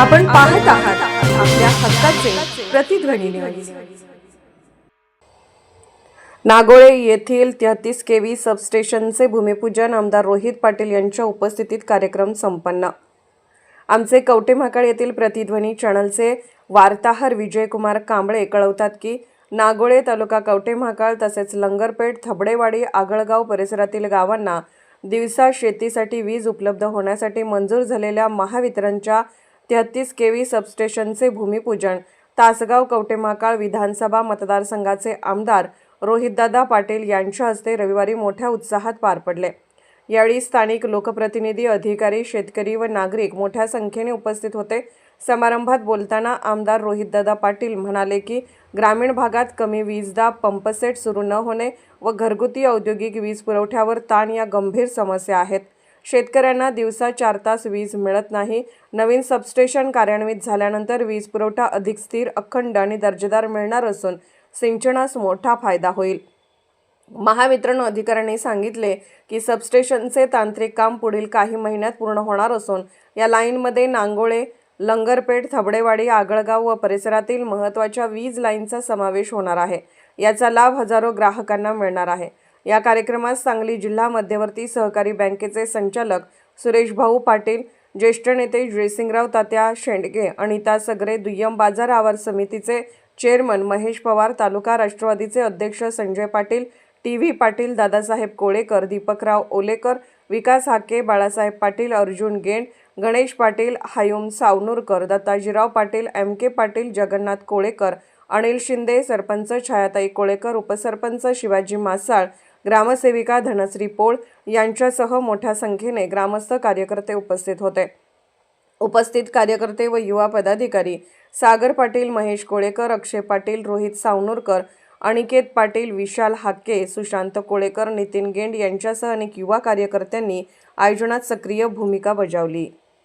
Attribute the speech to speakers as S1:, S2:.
S1: आपण पाहत आहात आपल्या हक्काचे प्रतिध्वनी न्यूज नागोळे येथील तेहतीस केव्ही सबस्टेशनचे भूमिपूजन आमदार रोहित पाटील यांच्या उपस्थितीत कार्यक्रम संपन्न. आमचे कवटे म्हाकाळ येथील प्रतिध्वनी चॅनलचे वार्ताहर विजयकुमार कांबळे कळवतात की नागोळे तालुका कवटे महाकाळ तसेच लंगरपेठ थबडेवाडी आगळगाव परिसरातील गावांना दिवसा शेतीसाठी वीज उपलब्ध होण्यासाठी मंजूर झालेल्या महावितरणच्या तेहतीस केव्ही सबस्टेशनचे भूमिपूजन तासगाव कवटेमाकाळ विधानसभा मतदारसंघाचे आमदार रोहितदादा पाटील यांच्या हस्ते रविवारी मोठ्या उत्साहात पार पडले. यावेळी स्थानिक लोकप्रतिनिधी अधिकारी शेतकरी व नागरिक मोठ्या संख्येने उपस्थित होते. समारंभात बोलताना आमदार रोहितदादा पाटील म्हणाले की ग्रामीण भागात कमी वीजदाब पंपसेट सुरू न होणे व घरगुती औद्योगिक वीज पुरवठ्यावर ताण या गंभीर समस्या आहेत. शेतकऱ्यांना दिवसा चार तास वीज मिळत नाही. नवीन सबस्टेशन कार्यान्वित झाल्यानंतर वीज पुरवठा अधिक स्थिर अखंड आणि दर्जेदार मिळणार असून सिंचनास मोठा फायदा होईल. महावितरण अधिकाऱ्यांनी सांगितले की सबस्टेशनचे तांत्रिक काम पुढील काही महिन्यात पूर्ण होणार असून या लाईनमध्ये नांगोळे लंगरपेठ थबडेवाडी आगळगाव व परिसरातील महत्त्वाच्या वीज लाईनचा समावेश होणार आहे. याचा लाभ हजारो ग्राहकांना मिळणार आहे. या कार्यक्रमात सांगली जिल्हा मध्यवर्ती सहकारी बँकेचे संचालक सुरेश भाऊ पाटील ज्येष्ठ नेते जयसिंगराव तात्या शेंडगे अनिता सगरे दुय्यम बाजार आवार समितीचे चेअरमन महेश पवार तालुका राष्ट्रवादीचे अध्यक्ष Sanjay Patil T V Patil Dadasaheb Kolekar Deepakrao Olekar Vikas Hake Balasaheb Patil Arjun Gend Ganesh Patil Hayum Savanurkar Dattajirao Patil M K Patil Jagannath Kolekar Anil Shinde sarpanch Chhayatai Kolekar upsarpanch Shivaji Masal ग्रामसेविका Dhanashree पोळ यांच्यासह मोठ्या संख्येने ग्रामस्थ कार्यकर्ते उपस्थित होते. उपस्थित कार्यकर्ते व युवा पदाधिकारी सागर पाटील महेश कोळेकर अक्षय पाटील रोहित सावनूरकर अनिकेत पाटील विशाल हाके सुशांत कोळेकर नितीन गेंड यांच्यासह अनेक युवा कार्यकर्त्यांनी आयोजनात सक्रिय भूमिका बजावली.